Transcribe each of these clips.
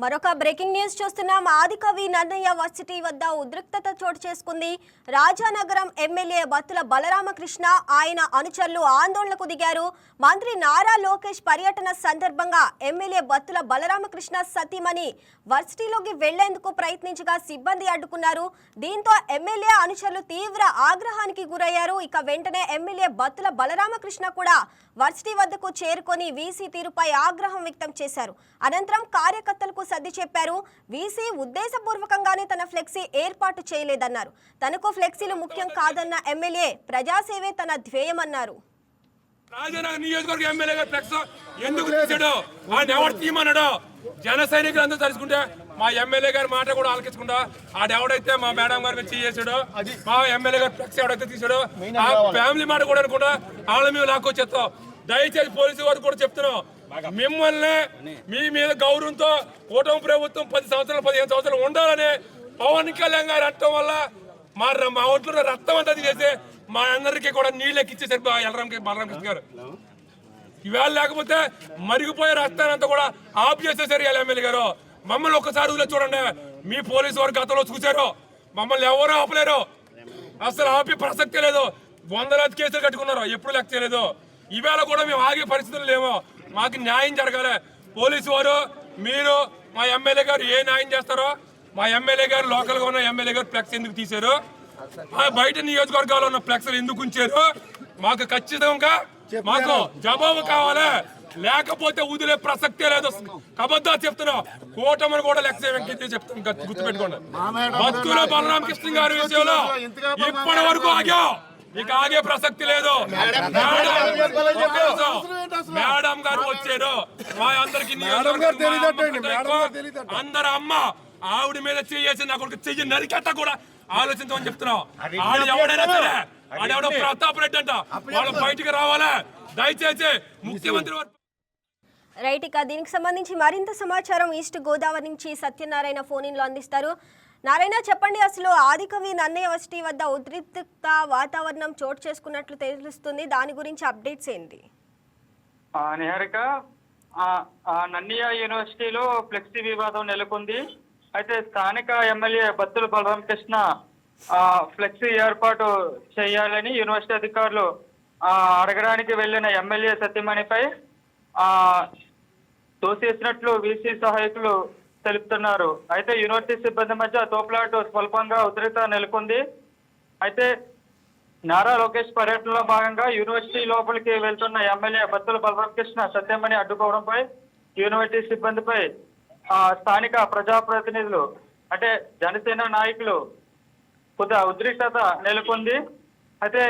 మరొక breaking news చూస్తున్నాం. ఆదికవి Nannaya varsity వద్ద ఉద్రిక్తత చోటు చేసుకుంది. రాజానగరం ఎమ్మెల్యే బత్తుల బలరామకృష్ణ ఆయన అనుచరులు ఆందోళనకు దిగారు. మంత్రి నారా లోకేష్ పర్యటన సందర్భంగా ఎమ్మెల్యే బత్తుల బలరామకృష్ణ సతీమణి వర్సిటీలోకి వెళ్ళేందుకు ప్రయత్నించగా సిబ్బంది అడ్డుకున్నారు. దీంతో ఎమ్మెల్యే అనుచరులు తీవ్ర ఆగ్రహానికి గురయ్యారు. ఇక వెంటనే ఎమ్మెల్యే బత్తుల బలరామకృష్ణ కూడా వర్సిటీ వద్దకు చేరుకొని వీసీ తీరుపై ఆగ్రహం వ్యక్తం చేశారు. అనంతరం కార్యకర్తలకు సర్ది చెప్పారు. వీసీ ఉద్దేశపూర్వకంగానే తన ఫ్లెక్సీ ఏర్పాటు చేయలేదన్నారు. తనకు ఫ్లెక్సీలు ముఖ్యం కాదన్న ఎమ్మెల్యే ప్రజాసేవే తన ధ్యేయమన్నారు. రాజనగర్ నియోజకవర్గ ఫ్లెక్స్ ఎందుకు తీసాడు తీయమన్నాడు జన సైనికులు అందరూ తలుచుకుంటే మా ఎమ్మెల్యే గారి మాట కూడా ఆలకించకుండా ఆడెవడైతే మా మేడం గారి మీద చేసాడో మా ఎమ్మెల్యే గారు ఫ్లెక్స్ ఎవడైతే తీసాడో ఆ ఫ్యామిలీ మాట కూడా అనుకుంటా వాళ్ళ మేము లాక్కొచ్చేస్తాం. దయచేసి పోలీసు వారు కూడా చెప్తున్నాం. మిమ్మల్ని మీ మీద గౌరవంతో కూటమి ప్రభుత్వం పది సంవత్సరాలు పదిహేను సంవత్సరాలు ఉండాలని పవన్ కళ్యాణ్ గారు అంటం వల్ల మా మా ఒంట్లో రక్తం అంతా తీసేసి మా అందరికీ కూడా నీళ్ళు ఎక్కిచ్చేసారు ఎల్లరామకి బలరామకృష్ణ గారు. ఇవాళ లేకపోతే మరిగిపోయే రక్తాన్ని అంతా కూడా ఆఫ్ చేసేసారు ఎమ్మెల్యే గారు. మమ్మల్ని ఒక్కసారి వదిలే చూడండి. మీ పోలీసు వారు గతంలో చూశారు. మమ్మల్ని ఎవరు ఆపలేరు. అసలు ఆపే ప్రసక్తే లేదు. వందలాది కేసులు కట్టుకున్నారు. ఎప్పుడు లెక్క చేయలేదు. ఇవాళ కూడా మేము ఆగే పరిస్థితులు లేవు మాకు న్యాయం జరగాలి. పోలీసు వారు మీరు మా ఎమ్మెల్యే గారు ఏ న్యాయం చేస్తారో మా ఎమ్మెల్యే గారు లోకల్గా ఉన్న ఎమ్మెల్యే గారు ఫ్లెక్స్ ఎందుకు తీశారు? బయట నియోజకవర్గాల్లో ఉన్న ఫ్లెక్స్లు ఎందుకు ఉంచారు? మాకు ఖచ్చితంగా మాకు జవాబు కావాలి. లేకపోతే వదిలే ప్రసక్తే లేదు. కబద్దా చెప్తున్నా కూటమిని కూడా లెక్క వెంకటే చెప్తాం. గుర్తుపెట్టుకోండి. భక్తుల బలరామకృష్ణ గారి విషయంలో ఇప్పటి వరకు ఆగా. ఇక ఆగే ప్రసక్తి లేదు. మేడం గారు వచ్చారు. మా అందరికి అందరు అమ్మ ఆవిడ మీద చేసి నా కొడుకు చెయ్యి నరికెట్ట కూడా ఆలోచించమని చెప్తున్నాం ఆడు ఎవడైనా సరే ఆడెవడో ప్రతాప్ రెడ్డి అంట. వాళ్ళు బయటికి రావాలా? దయచేసి ముఖ్యమంత్రి రైట్ ఇక దీనికి సంబంధించి మరింత సమాచారం ఈస్ట్ గోదావరి నుంచి సత్యనారాయణ ఫోన్ ఇన్లో అందిస్తారు. నారాయణ చెప్పండి అసలు ఆదికవి నన్నయ్య వద్ద ఉద్రిక్త వాతావరణం చోటు చేసుకున్నట్లు తెలుస్తుంది. దాని గురించి అప్డేట్స్ ఏంటి? నిహారిక నన్నయ్య యూనివర్సిటీలో ఫ్లెక్సీ వివాదం నెలకొంది. అయితే స్థానిక ఎమ్మెల్యే బత్తుల బలరామ కృష్ణ ఫ్లెక్సీ ఏర్పాటు చేయాలని యూనివర్సిటీ అధికారులు అడగడానికి వెళ్ళిన ఎమ్మెల్యే సత్యమణిపై ఆ, తోసేసినట్లు వీసీ సహాయకులు తెలుపుతున్నారు. అయితే యూనివర్సిటీ సిబ్బంది మధ్య తోపులాట స్వల్పంగా ఉద్రిక్త నెలకొంది. అయితే నారా లోకేష్ పర్యటనలో భాగంగా యూనివర్సిటీ లోపలికి వెళ్తున్న ఎమ్మెల్యే బత్తుల బలరామకృష్ణ సత్యమణి అడ్డుకోవడంపై యూనివర్సిటీ సిబ్బందిపై ఆ, స్థానిక ప్రజాప్రతినిధులు అంటే జనసేన నాయకులు కొద్దిగా ఉద్రిక్తత నెలకొంది. అయితే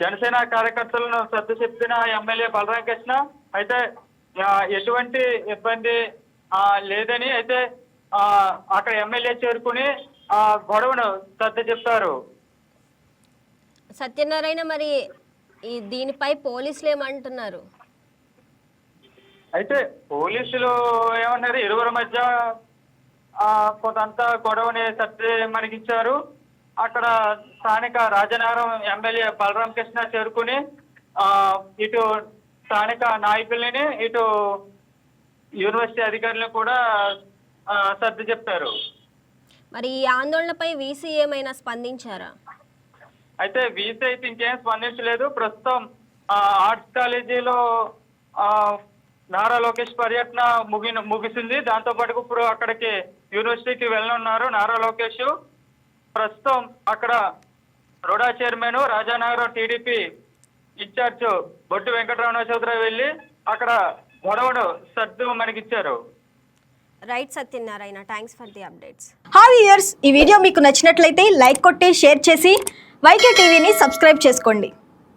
జనసేన కార్యకర్తలను సర్దు చెప్పిన ఎమ్మెల్యే బలరామకృష్ణ అయితే ఎటువంటి ఇబ్బంది లేదని అయితే ఆ, అక్కడ ఎమ్మెల్యే చేరుకుని ఆ గొడవను సర్దు చెప్తారు. సత్యనారాయణ మరి ఈ దీనిపై పోలీసులు ఏమంటున్నారు? అయితే పోలీసులు ఏమన్నారు ఇరువురి మధ్య ఆ, కొంతంత గొడవని సర్ది మనకిచ్చారు అక్కడ స్థానిక రాజనగరం ఎమ్మెల్యే బలరాం కృష్ణ చేరుకుని ఆ, ఇటు స్థానిక నాయకుల్ని ఇటు యూనివర్సిటీ అధికారులను కూడా సర్ది చెప్పారు మరి ఈ ఆందోళనపై వీసీ ఏమైనా స్పందించారా? అయితే వీసీ అయితే ఇంకేం స్పందించలేదు. ప్రస్తుతం ఆర్ట్స్ కాలేజీలో నారా లోకేష్ పర్యటన ముగి ముగిసింది. దాంతో పాటు ఇప్పుడు అక్కడికి యూనివర్సిటీకి వెళ్ళనున్నారు నారా లోకేష్. ప్రస్తుతం అక్కడ RUDA chairman Rajanagaram TDP incharge Bottu Venkataramana Chowdary వెళ్ళి అక్కడ గొడవడు సత్తు మనకి ఇచ్చారు right Satyanarayana thanks for the updates have ఇయర్స్ ఈ వీడియో మీకు నచ్చినట్లయితే లైక్ కొట్టి షేర్ చేసి వైకే టీవీని సబ్స్క్రైబ్ చేసుకోండి.